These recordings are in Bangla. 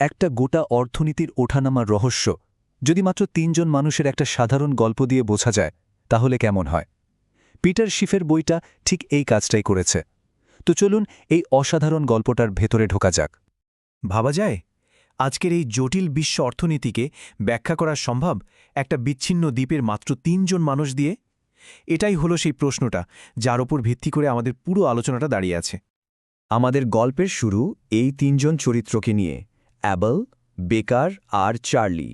একটা গোটা অর্থনীতির ওঠানামার রহস্য। যদি মাত্র তিনজন মানুষের একটা সাধারণ গল্প দিয়ে বোঝা যায়, তাহলে কেমন হয়? পিটার শিফের বইটা ঠিক এই কাজটাই করেছে। তো চলুন এই অসাধারণ গল্পটার ভেতরে ঢোকা যাক। ভাবা যায়? আজকের এই জটিল বিশ্ব অর্থনীতিকে ব্যাখ্যা করা সম্ভব একটা বিচ্ছিন্ন দ্বীপের মাত্র তিনজন মানুষ দিয়ে? এটাই হলো সেই প্রশ্নটা, যার ওপর ভিত্তি করে আমাদের পুরো আলোচনাটা দাঁড়িয়ে আছে। আমাদের গল্পের শুরু এই তিনজন চরিত্রকে নিয়ে। অ্যাবল, বেকার আর চার্লি।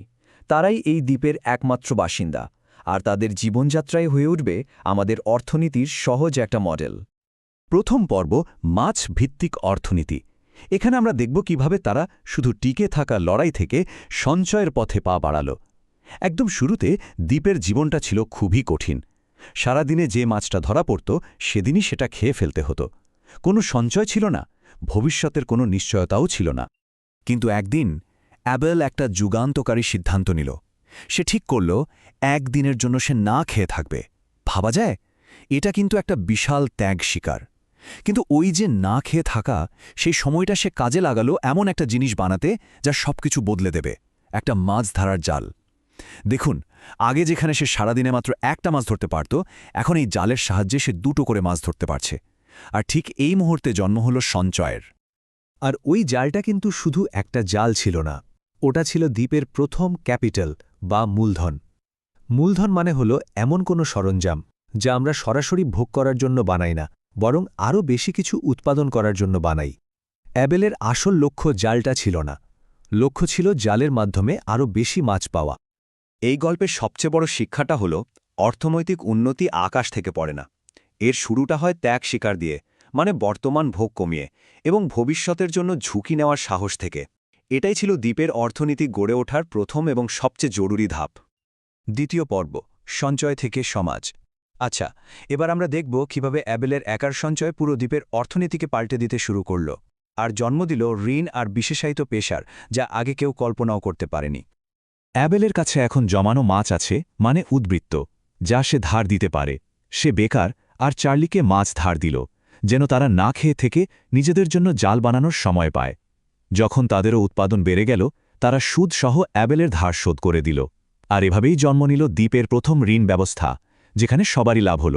তারাই এই দ্বীপের একমাত্র বাসিন্দা। আর তাদের জীবনযাত্রায় হয়ে উঠবে আমাদের অর্থনীতির সহজ একটা মডেল। প্রথম পর্ব মাছ ভিত্তিক অর্থনীতি। এখানে আমরা দেখব কীভাবে তারা শুধু টিকে থাকা লড়াই থেকে সঞ্চয়ের পথে পা বাড়াল। একদম শুরুতে দ্বীপের জীবনটা ছিল খুবই কঠিন। সারাদিনে যে মাছটা ধরা পড়ত, সেদিনই সেটা খেয়ে ফেলতে হতো। কোনো সঞ্চয় ছিল না। ভবিষ্যতের কোনো নিশ্চয়তাও ছিল না। কিন্তু একদিন অ্যাবেল একটা যুগান্তকারী সিদ্ধান্ত নিল। সে ঠিক করল, একদিনের জন্য সে না খেয়ে থাকবে। ভাবা যায়? এটা কিন্তু একটা বিশাল ত্যাগ শিকার। কিন্তু ওই যে না খেয়ে থাকা, সেই সময়টা সে কাজে লাগালো এমন একটা জিনিস বানাতে যা সবকিছু বদলে দেবে, একটা মাছ ধরার জাল। দেখুন, আগে যেখানে সে সারাদিনে মাত্র একটা মাছ ধরতে পারত, এখন এই জালের সাহায্যে সে দুটো করে মাছ ধরতে পারছে। আর ঠিক এই মুহূর্তে জন্ম হল সঞ্চয়ের। আর ওই জালটা কিন্তু শুধু একটা জাল ছিল না, ওটা ছিল দ্বীপের প্রথম ক্যাপিটাল বা মূলধন। মূলধন মানে হল এমন কোনো সরঞ্জাম যা আমরা সরাসরি ভোগ করার জন্য বানাই না, বরং আরও বেশি কিছু উৎপাদন করার জন্য বানাই। অ্যাবেলের আসল লক্ষ্য জালটা ছিল না, লক্ষ্য ছিল জালের মাধ্যমে আরও বেশি মাছ পাওয়া। এই গল্পের সবচেয়ে বড় শিক্ষাটা হল অর্থনৈতিক উন্নতি আকাশ থেকে পড়ে না, এর শুরুটা হয় ত্যাগ শিকার দিয়ে মানে বর্তমান ভোগ কমিয়ে এবং ভবিষ্যতের জন্য ঝুঁকি নেওয়ার সাহস থেকে। এটাই ছিল দ্বীপের অর্থনীতি গড়ে ওঠার প্রথম এবং সবচেয়ে জরুরি ধাপ। দ্বিতীয় পর্ব, সঞ্চয় থেকে সমাজ। আচ্ছা এবার আমরা দেখব কীভাবে অ্যাবেলের একার সঞ্চয় পুরো দ্বীপের অর্থনীতিকে পাল্টে দিতে শুরু করল আর জন্ম দিল ঋণ আর বিশেষায়িত পেশার, যা আগে কেউ কল্পনাও করতে পারেনি। অ্যাবেলের কাছে এখন জমানো মাছ আছে মানে উদ্বৃত্ত, যা সে ধার দিতে পারে। সে বেকার আর চার্লিকে মাছ ধার দিল। যেন তারা না খেয়ে থেকে নিজেদের জন্য জাল বানানোর সময় পায়। যখন তাদেরও উৎপাদন বেড়ে গেল, তারা সুদসহ অ্যাবেলের ধার শোধ করে দিল। আর এভাবেই জন্ম নিল দ্বীপের প্রথম ঋণ ব্যবস্থা, যেখানে সবারই লাভ হল।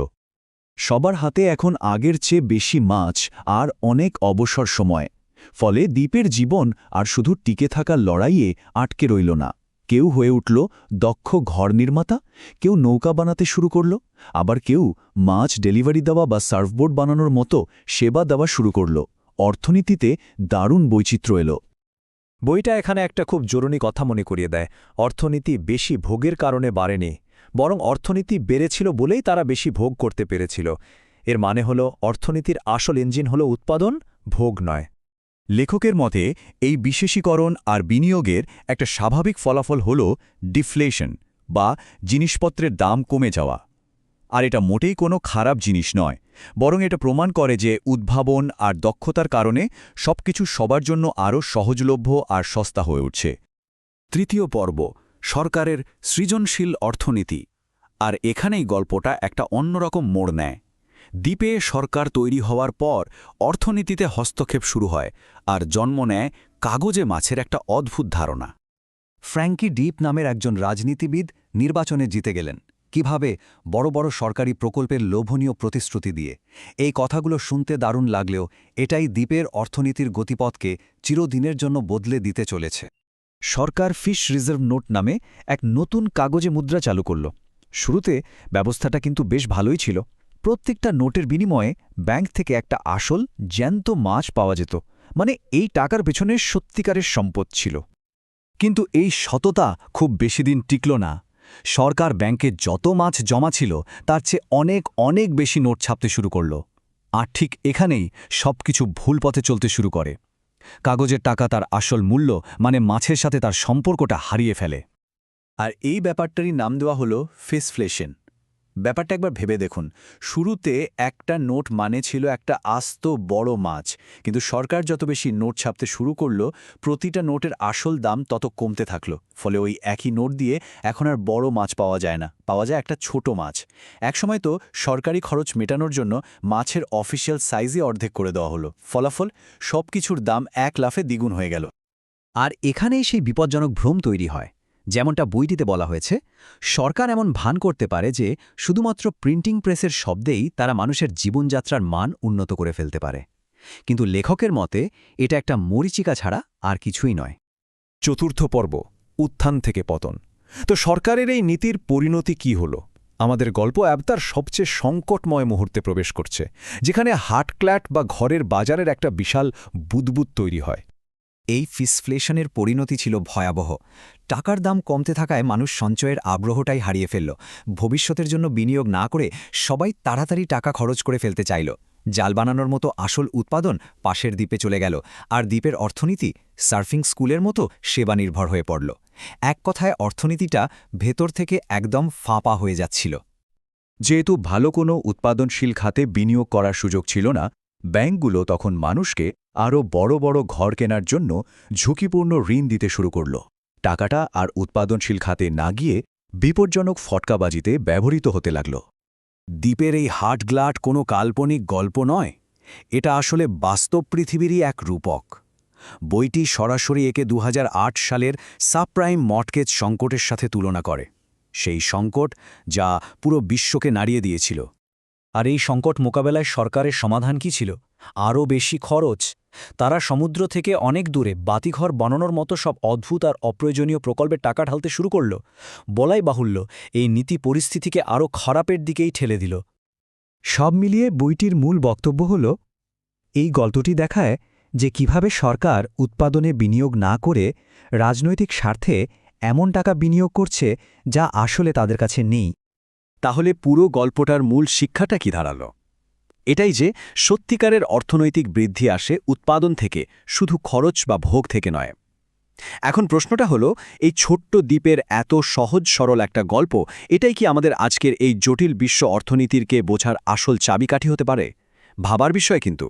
সবার হাতে এখন আগের চেয়ে বেশি মাছ আর অনেক অবসর সময়। ফলে দ্বীপের জীবন আর শুধু টিকে থাকা লড়াইয়ে আটকে রইল না। কেউ হয়ে উঠল দক্ষ ঘর নির্মাতা, কেউ নৌকা বানাতে শুরু করল, আবার কেউ মাছ ডেলিভারি দেওয়া বা সার্ফবোর্ড বানানোর মতো সেবা দেওয়া শুরু করল। অর্থনীতিতে দারুণ বৈচিত্র্য এলো। বইটা এখানে একটা খুব জরুরি কথা মনে করিয়ে দেয়। অর্থনীতি বেশি ভোগের কারণে বাড়েনি, বরং অর্থনীতি বেড়েছিল বলেই তারা বেশি ভোগ করতে পেরেছিল। এর মানে হল, অর্থনীতির আসল ইঞ্জিন হল উৎপাদন, ভোগ নয়। লেখকের মতে, এই বিশেষীকরণ আর বিনিয়োগের একটা স্বাভাবিক ফলাফল হল ডিফ্লেশন বা জিনিসপত্রের দাম কমে যাওয়া। আর এটা মোটেই কোনো খারাপ জিনিস নয়, বরং এটা প্রমাণ করে যে উদ্ভাবন আর দক্ষতার কারণে সবকিছু সবার জন্য আরও সহজলভ্য আর সস্তা হয়ে উঠছে। তৃতীয় পর্ব, সরকারের সৃজনশীল অর্থনীতি। আর এখানেই গল্পটা একটা অন্যরকম মোড় নেয়। দ্বীপে সরকার তৈরি হওয়ার পর অর্থনীতিতে হস্তক্ষেপ শুরু হয় আর জন্ম নেয় কাগজে মাছের একটা অদ্ভুত ধারণা। ফ্র্যাঙ্কি ডিপ নামের একজন রাজনীতিবিদ নির্বাচনে জিতে গেলেন। কীভাবে? বড় বড় সরকারি প্রকল্পের লোভনীয় প্রতিশ্রুতি দিয়ে। এই কথাগুলো শুনতে দারুণ লাগলেও এটাই দ্বীপের অর্থনীতির গতিপথকে চিরদিনের জন্য বদলে দিতে চলেছে। সরকার ফিশ রিজার্ভ নোট নামে এক নতুন কাগজে মুদ্রা চালু করল। শুরুতে ব্যবস্থাটা কিন্তু বেশ ভালোই ছিল। প্রত্যেকটা নোটের বিনিময়ে ব্যাংক থেকে একটা আসল, জ্যান্ত মাছ পাওয়া যেত। মানে এই টাকার পেছনে সত্যিকারের সম্পদ ছিল। কিন্তু এই সততা খুব বেশি দিন টিকল না। সরকার ব্যাংকে যত মাছ জমা ছিল, তার চেয়ে অনেক অনেক বেশি নোট ছাপতে শুরু করল। আর ঠিক এখানেই সবকিছু ভুল পথে চলতে শুরু করে। কাগজের টাকা তার আসল মূল্য মানে মাছের সাথে তার সম্পর্কটা হারিয়ে ফেলে। আর এই ব্যাপারটারই নাম দেওয়া হলো ফেসফ্লেশন। ব্যাপারটা একবার ভেবে দেখুন। শুরুতে একটা নোট মানে ছিল একটা আস্ত বড় মাছ, কিন্তু সরকার যত বেশি নোট ছাপতে শুরু করল, প্রতিটা নোটের আসল দাম তত কমতে থাকল। ফলে ওই একই নোট দিয়ে এখন আর বড় মাছ পাওয়া যায় না, পাওয়া যায় একটা ছোট মাছ। একসময় তো সরকারি খরচ মেটানোর জন্য মাছের অফিসিয়াল সাইজই অর্ধেক করে দেওয়া হলো। ফলাফল সব কিছুর দাম এক লাফে দ্বিগুণ হয়ে গেল। আর এখানেই সেই বিপজ্জনক ভ্রম তৈরি হয়। যেমনটা বইটিতে বলা হয়েছে, সরকার এমন ভান করতে পারে যে শুধুমাত্র প্রিন্টিং প্রেসের শব্দেই তারা মানুষের জীবনযাত্রার মান উন্নত করে ফেলতে পারে। কিন্তু লেখকের মতে, এটা একটা মরিচিকা ছাড়া আর কিছুই নয়। চতুর্থ পর্ব, উত্থান থেকে পতন। তো সরকারের এই নীতির পরিণতি কি হল? আমাদের গল্প অ্যাপ তার সবচেয়ে সংকটময় মুহূর্তে প্রবেশ করছে, যেখানে হাটক্ল্যাট বা ঘরের বাজারের একটা বিশাল বুদবুদ তৈরি হয়। এই ফিসফ্লেশনের পরিণতি ছিল ভয়াবহ। টাকার দাম কমতে থাকায় মানুষ সঞ্চয়ের আগ্রহটাই হারিয়ে ফেলল। ভবিষ্যতের জন্য বিনিয়োগ না করে সবাই তাড়াতাড়ি টাকা খরচ করে ফেলতে চাইল। জাল বানানোর মতো আসল উৎপাদন পাশের দ্বীপে চলে গেল, আর দ্বীপের অর্থনীতি সার্ফিং স্কুলের মতো সেবা নির্ভর হয়ে পড়ল। এক কথায়, অর্থনীতিটা ভেতর থেকে একদম ফাঁপা হয়ে যাচ্ছিল। যেহেতু ভালো কোনো উৎপাদনশীল খাতে বিনিয়োগ করার সুযোগ ছিল না, ব্যাংকগুলো তখন মানুষকে আরও বড় বড় ঘর কেনার জন্য ঝুঁকিপূর্ণ ঋণ দিতে শুরু করল। টাকাটা আর উৎপাদনশীল খাতে না গিয়ে বিপজ্জনক ফটকাবাজিতে ব্যবহৃত হতে লাগল। দ্বীপের এই হাটগ্লাট কোনো কাল্পনিক গল্প নয়। এটা আসলে বাস্তব পৃথিবীরই এক রূপক। বইটি সরাসরি একে দুহাজার আট সালের সাবপ্রাইম মর্টগেজ সংকটের সাথে তুলনা করে। সেই সংকট যা পুরো বিশ্বকে নাড়িয়ে দিয়েছিল। আর এই সংকট মোকাবেলায় সরকারের সমাধান কি ছিল? আরও বেশি খরচ? তারা সমুদ্র থেকে অনেক দূরে বাতিঘর বানানোর মতো সব অদ্ভুত আর অপ্রয়োজনীয় প্রকল্পে টাকা ঢালতে শুরু করল। বলাই বাহুল্য, এই নীতি পরিস্থিতিকে আরও খারাপের দিকেই ঠেলে দিল। সব মিলিয়ে বইটির মূল বক্তব্য হল, এই গল্পটি দেখায় যে কীভাবে সরকার উৎপাদনে বিনিয়োগ না করে রাজনৈতিক স্বার্থে এমন টাকা বিনিয়োগ করছে যা আসলে তাদের কাছে নেই। তাহলে পুরো গল্পটার মূল শিক্ষাটা কি দাঁড়াল? এটাই যে সত্যিকারের অর্থনৈতিক বৃদ্ধি আসে উৎপাদন থেকে, শুধু খরচ বা ভোগ থেকে নয়। এখন প্রশ্নটা হলো, এই ছোট্ট দ্বীপের এত সহজ সরল একটা গল্প, এটাই কি আমাদের আজকের এই জটিল বিশ্ব অর্থনীতিরকে বোঝার আসল চাবিকাঠি হতে পারে? ভাবার বিষয় কিন্তু।